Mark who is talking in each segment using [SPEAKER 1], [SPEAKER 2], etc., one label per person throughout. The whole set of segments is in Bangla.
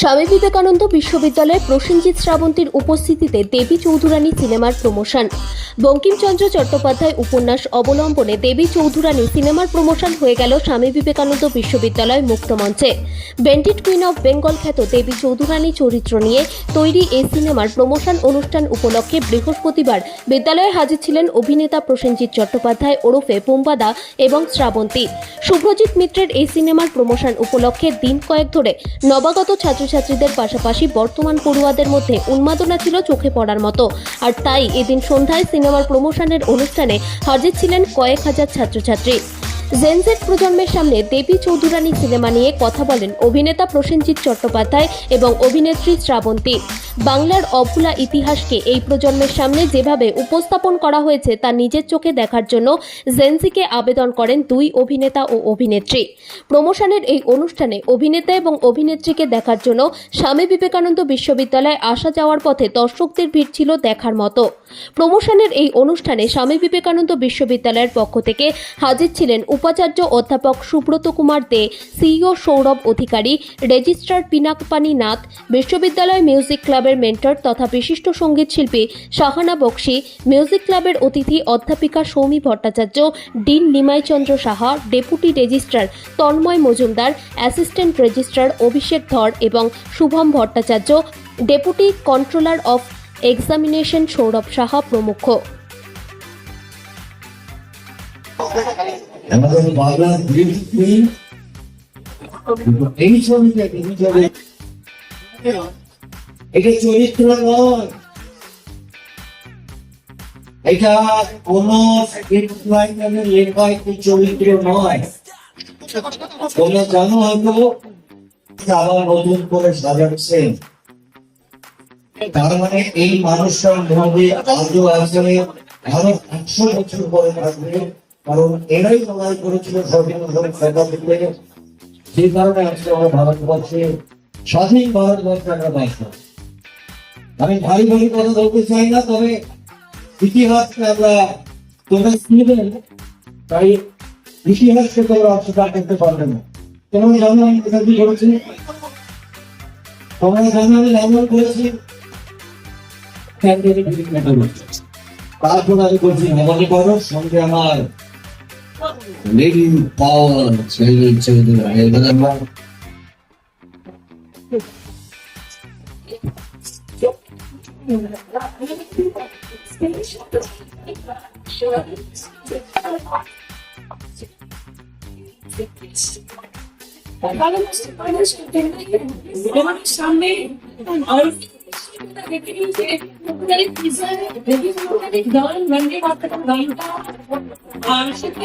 [SPEAKER 1] স্বামী বিবেকানন্দ বিশ্ববিদ্যালয়ে প্রসেনজিৎ শ্রাবন্তীর উপস্থিতিতে দেবী চৌধুরানী সিনেমার প্রমোশন। বঙ্কিমচন্দ্র চট্টোপাধ্যায় উপন্যাস অবলম্বনে দেবী চৌধুরানী সিনেমার প্রমোশন হয়ে গেল স্বামী বিবেকানন্দ বিশ্ববিদ্যালয় মুক্তমঞ্চে বেন্টিট কুইন অফ বেঙ্গল খ্যাত দেবী চৌধুরানী চরিত্র নিয়ে তৈরি এই সিনেমার প্রমোশন অনুষ্ঠান উপলক্ষে বৃহস্পতিবার বিদ্যালয়ে হাজির ছিলেন অভিনেতা প্রসেনজিৎ চট্টোপাধ্যায়, ওরফে পুম্পাদা এবং শ্রাবন্তী। শুভ্রজিৎ মিত্রের এই সিনেমার প্রমোশন উপলক্ষে দিন কয়েক ধরে নবাগত ছাত্রছাত্রীদের পাশাপাশি বর্তমান পড়ুয়াদের মধ্যে উন্মাদনা ছিল চোখে পড়ার মতো। আর তাই এদিন সন্ধ্যায় সিনেমার প্রমোশনের অনুষ্ঠানে হাজির ছিলেন কয়েক হাজার ছাত্রছাত্রী। জেনজেট প্রজন্মের সামনে দেবী চৌধুরানী সিনেমা নিয়ে কথা বলেন অভিনেতা প্রসেনজিৎ চট্টোপাধ্যায় এবং অভিনেত্রী শ্রাবন্তী। বাংলার অভুলা ইতিহাসকে এই প্রজন্মের সামনে যেভাবে উপস্থাপন করা হয়েছে তা নিজের চোখে দেখার জন্য জেনজিকে আবেদন করেন দুই অভিনেতা ও অভিনেত্রী। প্রমোশনের এই অনুষ্ঠানে অভিনেতা এবং অভিনেত্রীকে দেখার জন্য স্বামী বিবেকানন্দ বিশ্ববিদ্যালয়ে আসা যাওয়ার পথে দর্শকদের ভিড় ছিল দেখার মতো। প্রমোশনের এই অনুষ্ঠানে স্বামী বিবেকানন্দ বিশ্ববিদ্যালয়ের পক্ষ থেকে হাজির ছিলেন উপাচার্য অধ্যাপক সুব্রত কুমার দে, সিইও সৌরভ অধিকারী, রেজিস্ট্রার পিনাকপানি নাথ, বিশ্ববিদ্যালয় মিউজিক ক্লাবের মেন্টর তথা বিশিষ্ট সংগীত শিল্পী শাহানা বক্সি, মিউজিক ক্লাবের অতিথি অধ্যাপিকা Soumi Bhattacharya, dean Nimaichandra Saha, deputy registrar Tanmay Majumdar, assistant registrar Abhishek Dhar এবং Shubham Bhattacharya, deputy controller of examination Sourav Saha প্রমুখ।
[SPEAKER 2] এটা চরিত্র নয় এটা কোন চরিত্র নয়। তোমরা জানো হয়তো আবার নতুন করে তার মানে এই মানুষটার মধ্যে আজও আছে আরও একশো বছর পরে থাকবে। কারণ এরাই লড়াই করেছিল শতাব্দীতে যে কারণে আজকে আমরা ভারতবর্ষে স্বাধীন ভারতবর্ষে আমরা বাস। আমি ভারী ভারী কথা বলতে চাই না তবে ইতিহাসকে আমরা তোমরা স্টুডেন্ট তাই ইতিহাসকে তোমরা অস্বীকার করতে পারবে না তোমরা জানো আমি এটা কি করেছি তোমরা জানো আমি লাঙ্গল করেছি তারপর আমি মনে করো সঙ্গে আমার লেডি পাওয়ার ছেলে ছেলে এবার আমরা
[SPEAKER 3] সামনে গান বন্দে মাতরম গানটা আর সেটা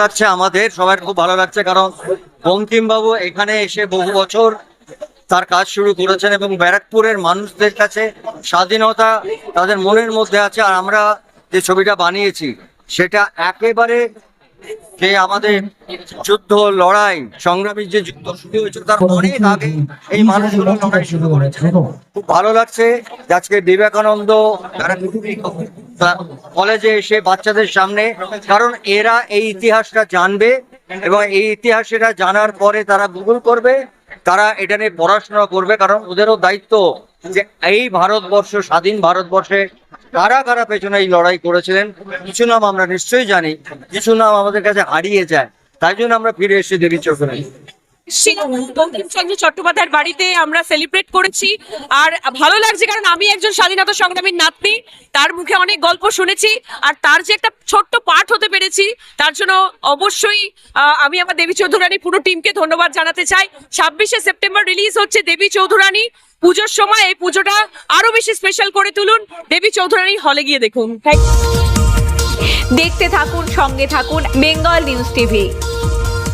[SPEAKER 4] লাগছে আমাদের, সবাই খুব ভালো লাগছে কারণ বঙ্কিমবাবু এখানে এসে বহু বছর তার কাজ শুরু করেছেন এবং ব্যারাকপুরের মানুষদের কাছে স্বাধীনতা তাদের মনের মধ্যে আছে। আর আমরা যে ছবিটা বানিয়েছি, সেটা একেবারে
[SPEAKER 2] যে আমাদের যুদ্ধ, লড়াই, সংগ্রামী যে যুদ্ধ শুরু হয়েছে তার অনেক আগে এই মানুষগুলো লড়াই শুরু করেছে। খুব ভালো লাগছে আজকে বিবেকানন্দ কলেজে এসে বাচ্চাদের সামনে, কারণ এরা এই ইতিহাসটা জানবে এবং এই ইতিহাস এরা জানার পরে তারা গুগল করবে। তারা এটা নিয়ে পড়াশোনা করবে, কারণ ওদেরও দায়িত্ব যে এই ভারতবর্ষ, স্বাধীন ভারতবর্ষে কারা কারা পেছনে এই লড়াই করেছিলেন, কিছু নাম আমরা নিশ্চয়ই জানি, কিছু নাম আমাদের কাছে হারিয়ে যায়, তাই জন্য আমরা ফিরে এসে দেবী চোখে।
[SPEAKER 3] বঙ্কিমচন্দ্র চট্টোপাধ্যায়ের বাড়িতে আমরা সেলিব্রেট করেছি। আর ভালো লাগছে কারণ আমি একজন স্বাধীনতা সংগ্রামীর নাতনি তার মুখে অনেক গল্প শুনেছি। আর তার যে একটা ছোট্ট পাঠ হতে পেরেছি তার জন্য অবশ্যই আমি আমার দেবী চৌধুরানী পুরো টিমকে ধন্যবাদ জানাতে চাই। ছাব্বিশে সেপ্টেম্বর রিলিজ হচ্ছে দেবী চৌধুরানী। পুজোর সময় এই পুজোটা আরও বেশি স্পেশাল করে তুলুন। দেবী চৌধুরানী হলে গিয়ে দেখুন।
[SPEAKER 5] দেখতে থাকুন সঙ্গে থাকুন বেঙ্গল নিউজ টিভি